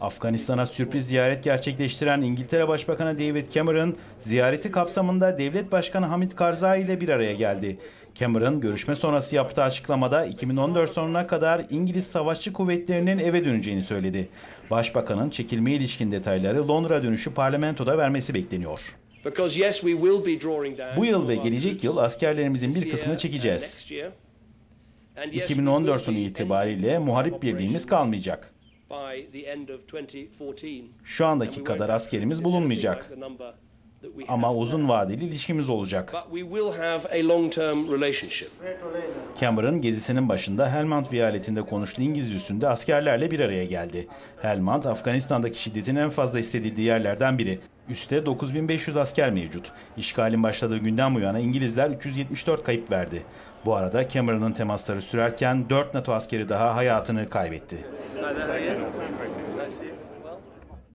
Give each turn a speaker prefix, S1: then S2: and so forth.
S1: Afganistan'a sürpriz ziyaret gerçekleştiren İngiltere Başbakanı David Cameron, ziyareti kapsamında Devlet Başkanı Hamid Karzai ile bir araya geldi. Cameron, görüşme sonrası yaptığı açıklamada 2014 sonuna kadar İngiliz savaşçı kuvvetlerinin eve döneceğini söyledi. Başbakanın çekilmeye ilişkin detayları Londra dönüşü parlamentoda vermesi bekleniyor. Bu yıl ve gelecek yıl askerlerimizin bir kısmını çekeceğiz. 2014 sonu itibariyle muharip birliğimiz kalmayacak. Şu andaki kadar askerimiz bulunmayacak. Ama uzun vadeli ilişkimiz olacak. Cameron gezisinin başında Helmand vilayetinde konuştuğu İngiliz üstünde askerlerle bir araya geldi. Helmand, Afganistan'daki şiddetin en fazla hissedildiği yerlerden biri. Üste 9500 asker mevcut. İşgalin başladığı günden bu yana İngilizler 374 kayıp verdi. Bu arada Cameron'ın temasları sürerken 4 NATO askeri daha hayatını kaybetti.